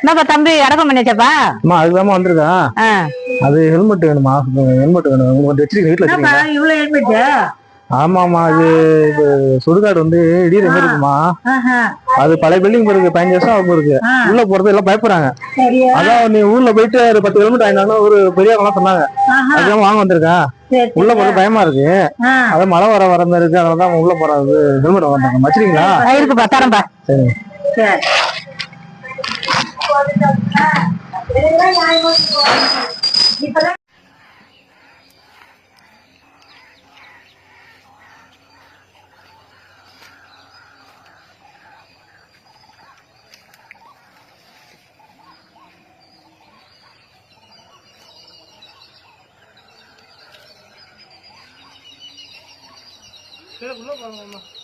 என்னப்பா தம்பி அடக்கம் பண்ணிச்சப்பா அம்மா அதுதாம்மா வந்திருக்கேன். அது ஹெல்மெட் வேணுமா? ஹெல்மெட் வேணும்? உங்களுக்கு வச்சிருக்கீங்க வீட்டுல வச்சிருக்கீங்க இவ்வளவு ஹெல்மெட் ஆமாமா அது இது சுடுகாடு வந்து இடியிற மாதிரி இருக்குமா? அது பழைய பில்டிங் இருக்கு பதினஞ்சு வருஷம் ஆகும் இருக்கு. உள்ள போறது எல்லாம் பயப்படுறாங்க. அதான் நீ ஊர்ல போயிட்டு ஒரு பத்து கிலோமீட்டர் ஆயினாலும் ஒரு பெரியவங்க சொன்னாங்க. அதுதான் வாங்க வந்திருக்கேன் உள்ள போறது பயமா இருக்கு. அதான் மழை வர வர மாதிரி இருக்கு. அதனால தான் உள்ள போறது ஹெல்மெட் வாங்க வச்சிருக்கீங்களா? இருக்குப்பா தரேன்ப்பா சரி. சரி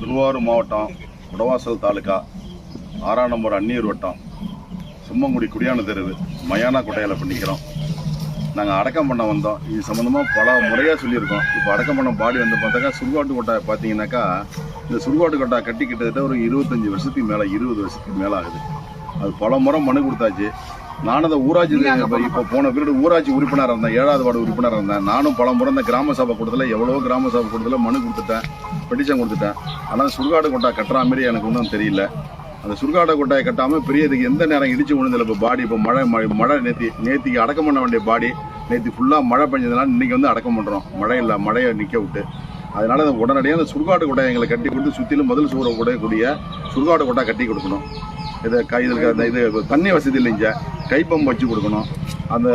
திருவாரூர் மாவட்டம் குடவாசல் தாலுக்கா ஆறாம் நம்பர் அன்னியூர் வட்டம் சும்மங்குடி குடியான தெருவு மயானா கொட்டையில் பண்ணிக்கிறோம். நாங்கள் அடக்கம் பண்ண வந்தோம். இது சம்மந்தமாக பல முறையாக சொல்லியிருக்கோம். இப்போ அடக்கம் பண்ண பாடி வந்து பார்த்தாக்கா சுடுகாட்டு கொட்டாய் பார்த்தீங்கன்னாக்கா இந்த சுடுகாட்டு கொட்டாய் கட்டி கிட்டத்தட்ட ஒரு இருபத்தஞ்சி வருஷத்துக்கு மேலே இருபது வருஷத்துக்கு மேலே ஆகுது. அது பல முறை மனு கொடுத்தாச்சு. நானும் அந்த ஊராட்சி இப்போ போன பீரியட் ஊராட்சி உறுப்பினராக இருந்தேன் ஏழாவது வார்டு உறுப்பினராக இருந்தேன். நானும் பல முறை இந்த கிராம சபை கூட்டத்தில் எவ்வளவோ கிராம சபை கூட்டத்தில் மனு கொடுத்துட்டேன் பெட்டிஷன் கொடுத்துட்டேன். ஆனால் சுடுகாடு கொட்டா கட்டுற மாதிரி எனக்கு ஒன்றும் தெரியல. அந்த சுடுகாடு கொட்டாயை கட்டாமல் பெரியதுக்கு எந்த நேரம் இடிச்சு விழுந்தில்ல இப்போ பாடி இப்போ மழை மழை மழை நேத்தி நேத்திக்கு அடக்கம் பண்ண வேண்டிய பாடி நேற்று ஃபுல்லாக மழை பெஞ்சதுனால இன்னைக்கு வந்து அடக்கம் பண்ணுறோம் மழை இல்லை மழையை நிற்க விட்டு. அதனால அந்த உடனடியாக அந்த சுடுகாடு கொட்டாயை எங்களை கட்டி கொடுத்து சுற்றிலும் முதல் சூற உடையக்கூடிய சுடுகாடு கொட்டா கட்டி கொடுக்கணும். இதை கை இதில் அந்த இது தண்ணி வசதி இல்லைங்க. கைப்பம்பு வச்சு கொடுக்கணும். அந்த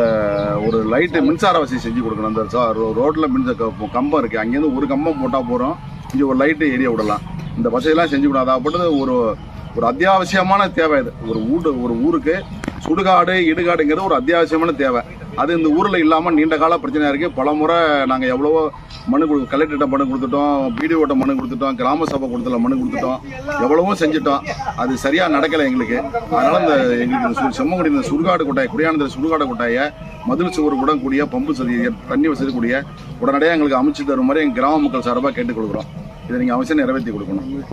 ஒரு லைட்டு மின்சார வசதி செஞ்சு கொடுக்கணும். அந்த சா- ரோ- மின்சார கம்பம் இருக்குது அங்கேருந்து ஒரு கம்பம் போட்டால் போகிறோம் இங்கே ஒரு லைட்டு ஏரியா விடலாம். இந்த வசதியெல்லாம் செஞ்சு விடாது அதாவது ஒரு ஒரு அத்தியாவசியமான தேவை இது. ஒரு ஊடு ஒரு ஊருக்கு சுடுகாடு இடுகாடுங்கிறது ஒரு அத்தியாவசியமான தேவை. அது இந்த ஊரில் இல்லாமல் நீண்ட கால பிரச்சனையாக இருக்குது பல முறை நாங்கள் எவ்வளவோ மனு கொடு கலெக்டர்கிட்ட மனு கொடுத்துட்டோம் பிடிஓட்ட மனு கொடுத்துட்டோம் கிராம சபை கொடுத்துல மனு கொடுத்துட்டோம் எவ்வளவோ செஞ்சுட்டோம். அது சரியாக நடக்கலை எங்களுக்கு. அதனால் இந்த எங்களுக்கு இந்த சு- செம்மங்குடி இந்த சுடுகாடு கொட்டாய் குடியானந்த சுடுகாடு கொட்டாயை மதில் சுவர் கூட கூடிய பம்பு வசதி தண்ணி வசதி கூடிய உடனடியாக எங்களுக்கு அமைச்சு தரும் மாதிரி எங்கள் கிராம மக்கள் சார்பாக கேட்டுக் கொடுக்குறோம். இதை நீங்கள் அவசியம் நிறைவேற்றி கொடுக்கணும்.